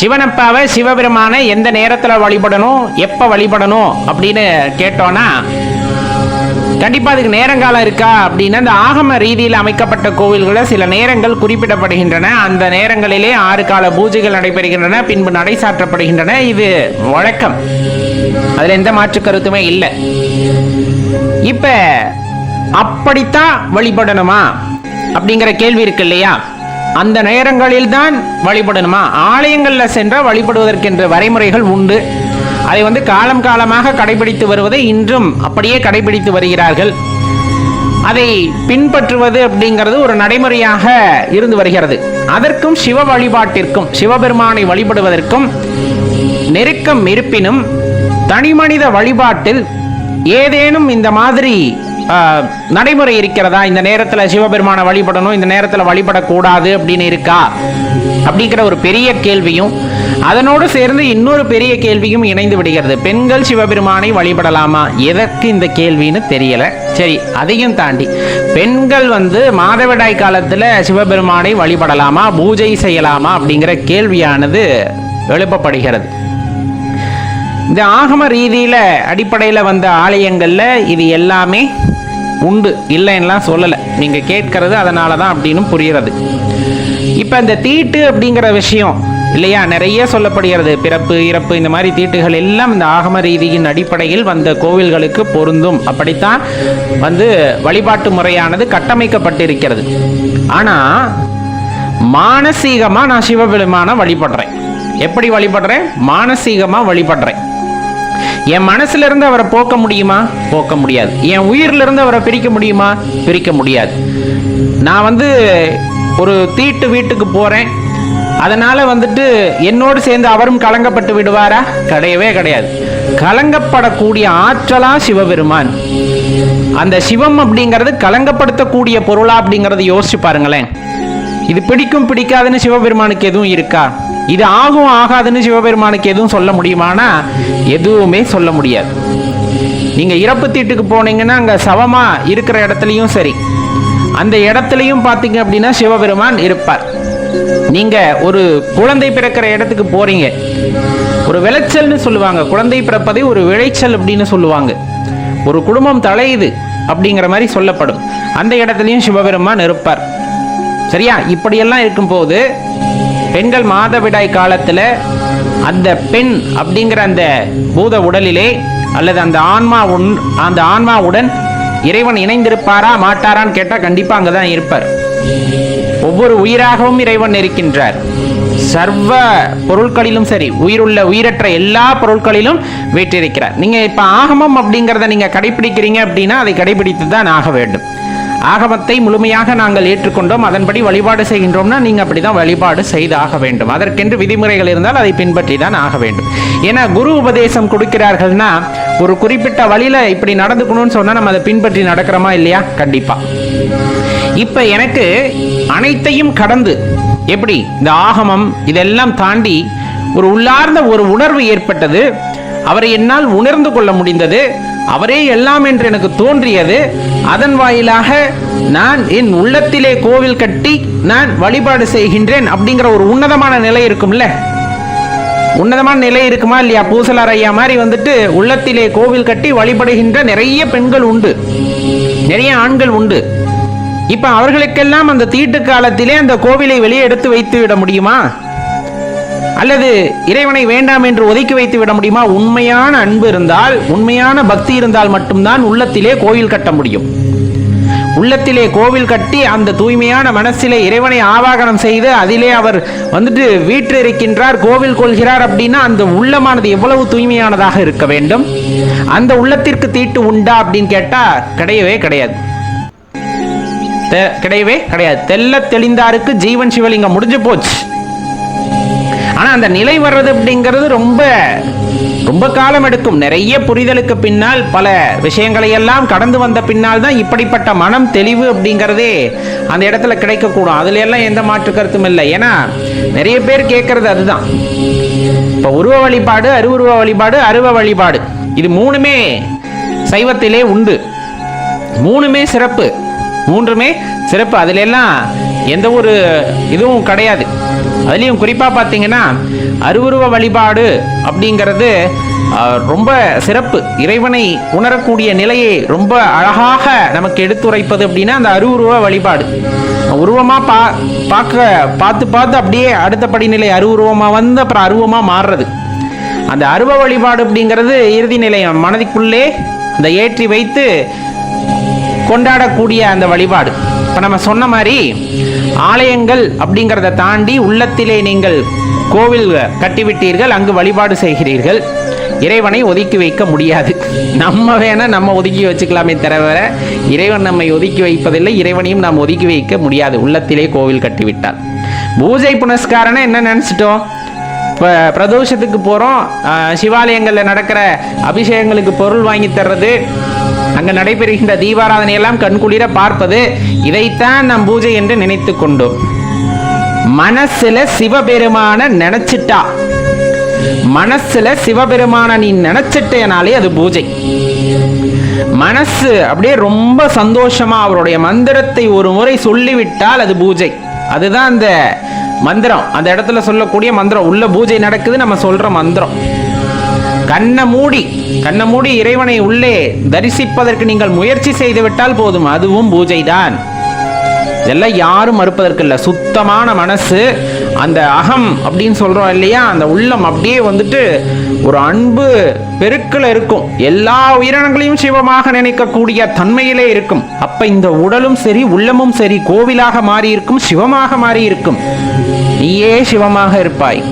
சிவனப்பாவை சிவபெருமானை எந்த நேரத்தில் வழிபடணும் எப்போ வழிபடணும் அப்படின்னு கேட்டோன்னா கண்டிப்பாக அதுக்கு நேரங்காலம் இருக்கா அப்படின்னா இந்த ஆகம ரீதியில் அமைக்கப்பட்ட கோவில்களில் சில நேரங்கள் குறிப்பிடப்படுகின்றன. அந்த நேரங்களிலே ஆறு கால பூஜைகள் நடைபெறுகின்றன பின்பு நடை சாற்றப்படுகின்றன. இது வழக்கம். அதில் எந்த மாற்று கருத்துமே இல்லை. இப்போ அப்படித்தான் வழிபடணுமா? அப்படிங்கிற கேள்வி இருக்கு இல்லையா? அந்த நேரங்களில் தான் வழிபடணுமா? ஆலயங்களில் சென்றால் வழிபடுவதற்கென்ற வரைமுறைகள் உண்டு. அதை வந்து காலம் காலமாக கடைபிடித்து வருவதை இன்றும் அப்படியே கடைபிடித்து வருகிறார்கள். அதை பின்பற்றுவது அப்படிங்கிறது ஒரு நடைமுறையாக இருந்து வருகிறது. அதற்கும் சிவ வழிபாட்டிற்கும் சிவபெருமானை வழிபடுவதற்கும் நெருக்கம் இருப்பினும் தனிமனித வழிபாட்டில் ஏதேனும் இந்த மாதிரி நடைமுறை இருக்கிறதா? இந்த நேரத்தில் சிவபெருமானை வழிபடணும் இந்த நேரத்தில் வழிபடக்கூடாது அப்படின்னு இருக்கா? அப்படிங்கிற ஒரு பெரிய கேள்வியும் அதனோடு சேர்ந்து இன்னொரு பெரிய கேள்வியும் இணைந்து விடுகிறது. பெண்கள் சிவபெருமானை வழிபடலாமா? எதற்கு இந்த கேள்வின்னு தெரியலை. சரி அதையும் தாண்டி பெண்கள் வந்து மாதவிடாய் காலத்தில் சிவபெருமானை வழிபடலாமா? பூஜை செய்யலாமா? அப்படிங்கிற கேள்வியானது எழுப்பப்படுகிறது. இந்த ஆகம ரீதியில் அடிப்படையில் வந்த ஆலயங்களில் இது எல்லாமே உண்டு. இல்லைன்னெலாம் சொல்லலை. நீங்கள் கேட்கறது அதனால தான் அப்படின்னு புரிகிறது. இப்போ இந்த தீட்டு அப்படிங்கிற விஷயம் இல்லையா? நிறைய சொல்லப்படுகிறது. பிறப்பு இறப்பு இந்த மாதிரி தீட்டுகள் எல்லாம் இந்த ஆகம ரீதியின் அடிப்படையில் வந்த கோவில்களுக்கு பொருந்தும். அப்படித்தான் வந்து வழிபாட்டு முறையானது கட்டமைக்கப்பட்டிருக்கிறது. ஆனால் மானசீகமாக நான் சிவபெருமானை வழிபடுறேன். எப்படி வழிபடுறேன்? மானசீகமாக வழிபடுறேன். என் மனசுல இருந்து அவரை போக்க முடியுமா? போக்க முடியாது. என் உயிர்ல இருந்து அவரை பிரிக்க முடியுமா? பிரிக்க முடியாது. நான் வந்து ஒரு தீட்டு வீட்டுக்கு போறேன். அதனால வந்துட்டு என்னோடு சேர்ந்து அவரும் கலங்கப்பட்டு விடுவாரா? கிடையவே கிடையாது. கலங்கப்படக்கூடிய ஆற்றலா சிவபெருமான். அந்த சிவம் அப்படிங்கிறது கலங்கப்படுத்தக்கூடிய பொருளா அப்படிங்கறத யோசிச்சு பாருங்களேன். இது பிடிக்கும் பிடிக்காதுன்னு சிவபெருமானுக்கு எதுவும் இருக்கா? இது ஆகும் ஆகாதுன்னு சிவபெருமானுக்கு எதுவும் சொல்ல முடியுமானா எதுவுமே சொல்ல முடியாது. நீங்கள் இறப்பு தீட்டுக்கு போனீங்கன்னா அங்கே சவமாக இருக்கிற இடத்துலையும் சரி. அந்த இடத்துலையும் பார்த்தீங்க அப்படின்னா சிவபெருமான் இருப்பார். நீங்கள் ஒரு குழந்தை பிறக்கிற இடத்துக்கு போகிறீங்க ஒரு விளைச்சல்னு சொல்லுவாங்க. குழந்தை பிறப்பதை ஒரு விளைச்சல் அப்படின்னு சொல்லுவாங்க. ஒரு குடும்பம் தலையுது அப்படிங்கிற மாதிரி சொல்லப்படும். அந்த இடத்துலையும் சிவபெருமான் இருப்பார். சரியா? இப்படியெல்லாம் இருக்கும்போது பெண்கள் மாதவிடாய் காலத்தில் அந்த பெண் அப்படிங்கிற அந்த பூத உடலிலே அல்லது அந்த ஆன்மா உன் அந்த ஆன்மாவுடன் இறைவன் இணைந்திருப்பாரா மாட்டாரான்னு கேட்டால் கண்டிப்பாக அங்கே தான் இருப்பார். ஒவ்வொரு உயிராகவும் இறைவன் இருக்கின்றார். சர்வ பொருட்களிலும் சரி உயிருள்ள உயிரற்ற எல்லா பொருட்களிலும் வீற்றிருக்கிறார். நீங்கள் இப்போ ஆகமம் அப்படிங்கிறத நீங்கள் கடைபிடிக்கிறீங்க அப்படின்னா அதை கடைபிடித்து தான் ஆக வேண்டும். ஆகமத்தை முழுமையாக நாங்கள் ஏற்றுக்கொண்டோம். அதன்படி வழிபாடு செய்கின்றோம்னா நீங்க அப்படிதான் வழிபாடு செய்து ஆக வேண்டும். அதற்கென்று விதிமுறைகள் இருந்தால் அதை பின்பற்றி தான் ஆக வேண்டும். ஏன்னா குரு உபதேசம் கொடுக்கிறார்கள்னா ஒரு குறிப்பிட்ட வழியில இப்படி நடந்துக்கணும்னு சொன்னா நம்ம அதை பின்பற்றி நடக்கிறோமா இல்லையா? கண்டிப்பா. இப்ப எனக்கு அனைத்தையும் கடந்து எப்படி? இந்த ஆகமம் இதெல்லாம் தாண்டி ஒரு உள்ளார்ந்த ஒரு உணர்வு ஏற்பட்டது. அவரை என்னால் உணர்ந்து கொள்ள முடிந்தது. அவரே எல்லாம் என்று எனக்கு தோன்றியது. அதன் வாயிலாக நான் என் உள்ளத்திலே கோவில் கட்டி நான் வழிபாடு செய்கின்றேன் அப்படிங்கிற ஒரு உன்னதமான நிலை இருக்கும்ல? உன்னதமான நிலை இருக்குமா இல்லையா? பூசலார் ஐயா மாதிரி வந்துட்டு உள்ளத்திலே கோவில் கட்டி வழிபடுகின்ற நிறைய பெண்கள் உண்டு. நிறைய ஆண்கள் உண்டு. இப்ப அவர்களுக்கெல்லாம் அந்த தீட்டு காலத்திலே அந்த கோவிலை வெளியே எடுத்து வைத்து விட முடியுமா? அல்லது இறைவனை வேண்டாம் என்று ஒதுக்கி வைத்து விட முடியுமா? உண்மையான அன்பு இருந்தால் உண்மையான பக்தி இருந்தால் மட்டும்தான் உள்ளத்திலே கோயில் கட்ட முடியும். உள்ளத்திலே கோவில் கட்டி அந்த தூய்மையான மனசிலே இறைவனை ஆவாகனம் செய்து அதிலே அவர் வந்துட்டு வீற்று இருக்கின்றார் கோவில் கொள்கிறார் அப்படின்னா அந்த உள்ளமானது எவ்வளவு தூய்மையானதாக இருக்க வேண்டும்? அந்த உள்ளத்திற்கு தீட்டு உண்டா அப்படின்னு கேட்டா கிடையவே கிடையாது. தெ- கிடையவே கிடையாது. தெல்ல தெளிந்தாருக்கு ஜீவன் சிவலிங்கம் முடிஞ்சு போச்சு. ஆனா அந்த நிலை வர்றது அப்படிங்கிறது ரொம்ப ரொம்ப காலம் எடுக்கும். நிறைய புரிதலுக்கு பின்னால் பல விஷயங்களை எல்லாம் கடந்து வந்த பின்னால் தான் இப்படிப்பட்ட மனம் தெளிவு அப்படிங்கிறதே அந்த இடத்துல கிடைக்கக்கூடும். அதுல எல்லாம் எந்த மாற்று கருத்தும் இல்லை. ஏன்னா நிறைய பேர் கேட்கறது அதுதான். இப்போ உருவ வழிபாடு அருவுருவ வழிபாடு அருவ வழிபாடு. இது மூணுமே சைவத்திலே உண்டு. மூணுமே சிறப்பு. மூன்றுமே சிறப்பு. அதுல எல்லாம் எந்த ஒரு இதுவும் கிடையாது. அதுலேயும் குறிப்பாக பார்த்தீங்கன்னா அருவுருவ வழிபாடு அப்படிங்கிறது ரொம்ப சிறப்பு. இறைவனை உணரக்கூடிய நிலையை ரொம்ப அழகாக நமக்கு எடுத்துரைப்பது அப்படின்னா அந்த அருவுருவ வழிபாடு. உருவமாக பா பார்க்க பார்த்து பார்த்து அப்படியே அடுத்த படிநிலை அருவுருவமாக வந்து அப்புறம் அருவமாக மாறுறது. அந்த அருவ வழிபாடு அப்படிங்கிறது இறுதி நிலையம் மனதிற்குள்ளே இந்த ஏற்றி வைத்து கொண்டாடக்கூடிய அந்த வழிபாடு. இப்போ நம்ம சொன்ன மாதிரி ஆலயங்கள் அப்படிங்கிறத தாண்டி உள்ளத்திலே நீங்கள் கோவில் கட்டிவிட்டீர்கள் அங்கு வழிபாடு செய்கிறீர்கள். இறைவனை ஒதுக்கி வைக்க முடியாது. நம்ம வேணால் நம்ம ஒதுக்கி வச்சுக்கலாமே தவிர இறைவன் நம்மை ஒதுக்கி வைப்பதில்லை இறைவனையும் நாம் ஒதுக்கி வைக்க முடியாது. உள்ளத்திலே கோவில் கட்டிவிட்டார் பூஜை புனஸ்காரனை என்ன நினச்சிட்டோம்? இப்போ பிரதோஷத்துக்கு போகிறோம் சிவாலயங்களில் நடக்கிற அபிஷேகங்களுக்கு பொருள் வாங்கி தர்றது அங்கு நடைபெறுகின்ற தீபாராதனை எல்லாம் கண்குளிர பார்ப்பது இதைத்தான் நாம் பூஜை என்று நினைத்து கொண்டோம். மனசுல சிவபெருமான நினைச்சிட்டா. மனசுல சிவபெருமான நீ நினைச்சிட்டேனாலே அது பூஜை. மனசு அப்படியே ரொம்ப சந்தோஷமா அவருடைய மந்திரத்தை ஒரு முறை சொல்லிவிட்டால் அது பூஜை. அதுதான் அந்த மந்திரம். அந்த இடத்துல சொல்லக்கூடிய மந்திரம். உள்ள பூஜை நடக்குது நம்ம சொல்ற மந்திரம். கண்ணை மூடி கண்ணை மூடி இறைவனை உள்ளே தரிசிப்பதற்கு நீங்கள் முயற்சி செய்துவிட்டால் போதும். அதுவும் பூஜைதான். இதெல்லாம் யாரும் மறுப்பதற்கு இல்லை. சுத்தமான மனசு அந்த அகம் அப்படின்னு சொல்கிறோம் இல்லையா? அந்த உள்ளம் அப்படியே வந்துட்டு ஒரு அன்பு பெருக்கில் இருக்கும். எல்லா உயிரினங்களையும் சிவமாக நினைக்கக்கூடிய தன்மையிலே இருக்கும். அப்போ இந்த உடலும் சரி உள்ளமும் சரி கோவிலாக மாறி இருக்கும் சிவமாக மாறி இருக்கும் நீயே சிவமாக இருப்பாய்.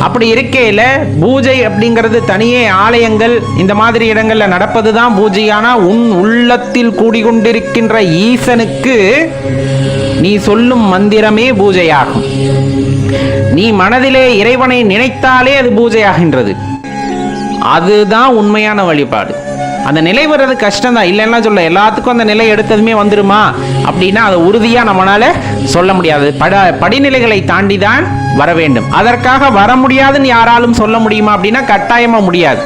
அப்படி இருக்கையில பூஜை அப்படிங்கிறது தனியே ஆலயங்கள் இந்த மாதிரி இடங்களில் நடப்பது தான் பூஜையானா உன் உள்ளத்தில் கூடிக்கொண்டிருக்கின்ற ஈசனுக்கு நீ சொல்லும் மந்திரமே பூஜையாகும். நீ மனதிலே இறைவனை நினைத்தாலே அது பூஜையாகின்றது. அதுதான் உண்மையான வழிபாடு. அந்த நிலை வர்றது கஷ்டம் தான் இல்லைன்னா சொல்ல எல்லாத்துக்கும் அந்த நிலை எடுத்ததுமே வந்துருமா? அப்படின்னா அதை உறுதியாக நம்மளால் சொல்ல முடியாது. பட படிநிலைகளை தாண்டி தான் வர வேண்டும். அதற்காக வர முடியாதுன்னு யாராலும் சொல்ல முடியுமா அப்படின்னா கட்டாயமாக முடியாது.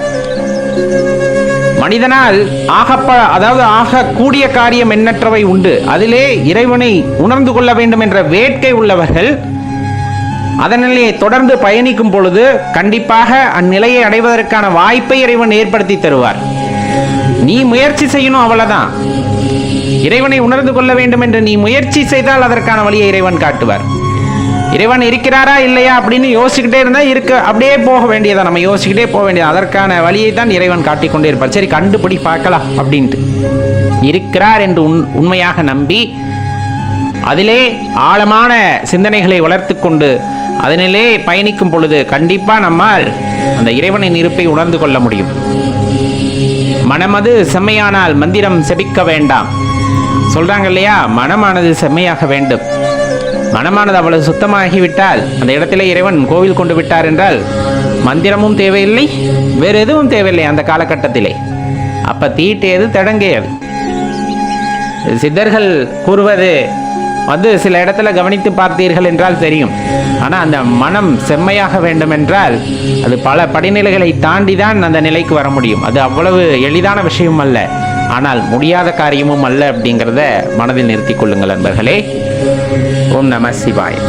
மனிதனால் ஆகப்ப அதாவது ஆகக்கூடிய காரியம் எண்ணற்றவை உண்டு. அதிலே இறைவனை உணர்ந்து கொள்ள வேண்டும் என்ற வேட்கை உள்ளவர்கள் அதனிலே தொடர்ந்து பயணிக்கும் பொழுது கண்டிப்பாக அந்நிலையை அடைவதற்கான வாய்ப்பை இறைவன் ஏற்படுத்தி தருவார். நீ முயற்சி செய்யணும் அவ்வளவுதான். இறைவனை உணர்ந்து கொள்ள வேண்டும் என்று நீ முயற்சி செய்தால் அதற்கான வழியை இறைவன் காட்டுவார். இறைவன் இருக்கிறாரா இல்லையா அப்படின்னு யோசிச்சுக்கிட்டே இருந்தா இருக்க. அப்படியே போக வேண்டியதான் நம்ம யோசிச்சுக்கிட்டே போக வேண்டியது? அதற்கான வழியை தான் இறைவன் காட்டிக்கொண்டே இருப்பார். சரி கண்டுபிடி பார்க்கலாம் அப்படின்ட்டு. இருக்கிறார் என்று உண் உண்மையாக நம்பி அதிலே ஆழமான சிந்தனைகளை வளர்த்து கொண்டு அதனிலே பயணிக்கும் பொழுது கண்டிப்பா நம்மால் அந்த இறைவனின் இருப்பை உணர்ந்து கொள்ள முடியும். மனமது செம்மையானால் மந்திரம் செபிக்க வேண்டாம். சொல்றாங்க இல்லையா மனமானது செம்மையாக வேண்டும். மனமானது அவ்வளவு சுத்தமாகிவிட்டால் அந்த இடத்திலே இறைவன் கோவில் கொண்டு விட்டார் என்றால் மந்திரமும் தேவையில்லை வேறு எதுவும் தேவையில்லை அந்த காலகட்டத்திலே. அப்ப தீட்டேது தடங்கேது சித்தர்கள் கூறுவது வந்து சில இடத்துல கவனித்து பார்த்தீர்கள் என்றால் தெரியும். ஆனால் அந்த மனம் செம்மையாக வேண்டும் என்றால் அது பல படிநிலைகளை தாண்டி தான் அந்த நிலைக்கு வர முடியும். அது அவ்வளவு எளிதான விஷயம் அல்ல. ஆனால் முடியாத காரியமும் அல்ல அப்படிங்கிறத மனதில் நிறுத்திக் கொள்ளுங்கள் நண்பர்களே ஓம் நம சிவாய்.